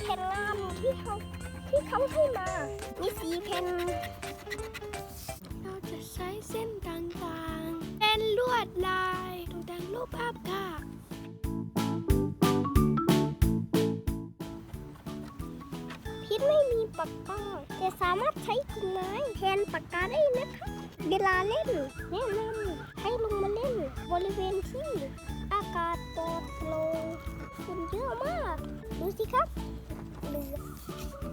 แผ่นงานที่เขาที่เขาให้มา มีสีแผ่นเราจะใช้เส้นต่างๆ เป็นลวดลายตกแต่งรูปภาพค่ะ พิษไม่มีปากกาแต่สามารถใช้กิ่งไม้แทนปากกาได้นะคะ เวลาเล่นแนะนำให้ลงมาเล่นบริเวณที่อากาศปลอดโปร่งฝุ่นเยอะมาก ดูสิครับ Thank you.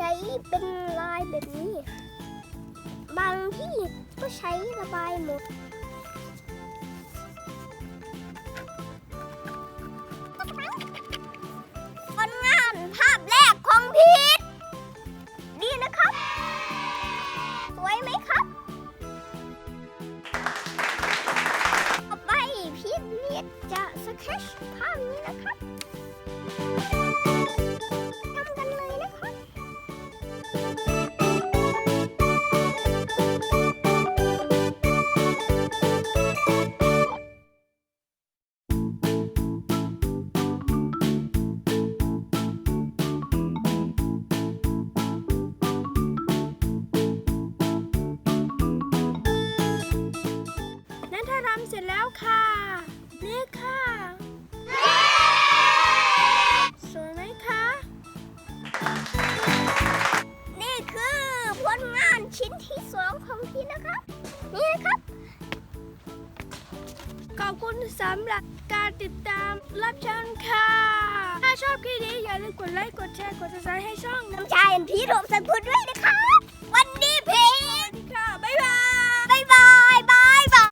ใช้เป็นลายแบบนี้ บางที่ก็ใช้ระบายหมดผลงานภาพแรกของพีทดีนะครับ สวยไหมครับ ต่อไปพีทเนี่ยจะสเก็ตภาพนี้นะครับ เสร็จแล้วค่ะนี่ค่ะสวยไหมคะ นี่คือผลงานชิ้นที่สองของพี่นะคะนี่ครับขอบคุณสำหรับการติดตามรับชมค่ะ ถ้าชอบคลิปนี้อย่าลืมกดไลค์ กดแชร์ กดติดตามให้ช่องน้ำชายอันพีทผมส